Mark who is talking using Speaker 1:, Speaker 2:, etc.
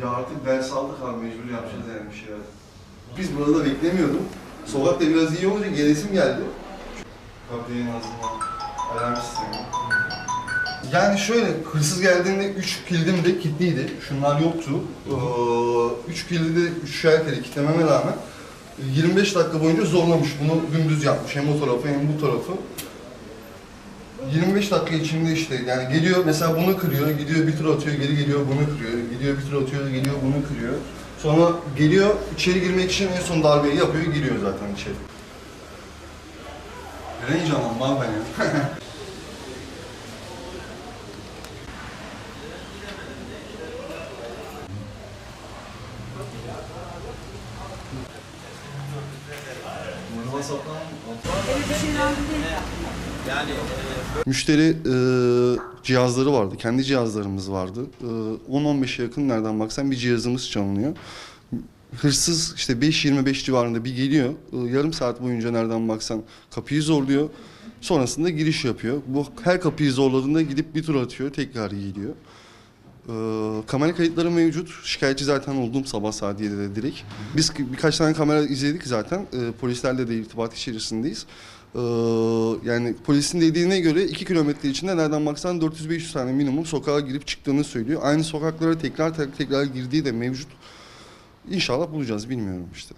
Speaker 1: Ya artık ders aldık abi mecbur yapacağız yani bir şeyler. Biz burada beklemiyorduk. Sokakta biraz iyi olunca gelesim geldi. Kapıyı en azından alarm sistemi. Yani şöyle, hırsız geldiğinde 3 kildim de kilitliydi. Şunlar yoktu. 3 kilidi de 3 kere kilitlememe rağmen 25 dakika boyunca zorlamış. Bunu dümdüz yapmış. Hem o tarafı hem bu tarafı. 25 dakika içinde işte yani geliyor mesela bunu kırıyor, gidiyor bir tur atıyor, geri geliyor bunu kırıyor, gidiyor bir tur atıyor, geliyor bunu kırıyor. Sonra geliyor içeri girmek için en son darbeyi yapıyor, giriyor zaten içeri. Range almam var ben ya. Müşteri e, cihazları vardı, kendi cihazlarımız vardı. E, 10-15'e yakın nereden baksan bir cihazımız çalınıyor. Hırsız işte 5.25 civarında bir geliyor. E, yarım saat boyunca nereden baksan kapıyı zorluyor. Sonrasında giriş yapıyor. Bu her kapıyı zorladığında gidip bir tur atıyor, tekrar geliyor. E, kamera kayıtları mevcut. Şikayetçi zaten oldum sabah saat 7'de direkt. Biz birkaç tane kamera izledik zaten. E, polislerle de irtibat içerisindeyiz. Ee, yani polisin dediğine göre 2 kilometre içinde nereden baksan 400-500 tane minimum sokağa girip çıktığını söylüyor. Aynı sokaklara tekrar, tekrar girdiği de mevcut. İnşallah bulacağız bilmiyorum işte.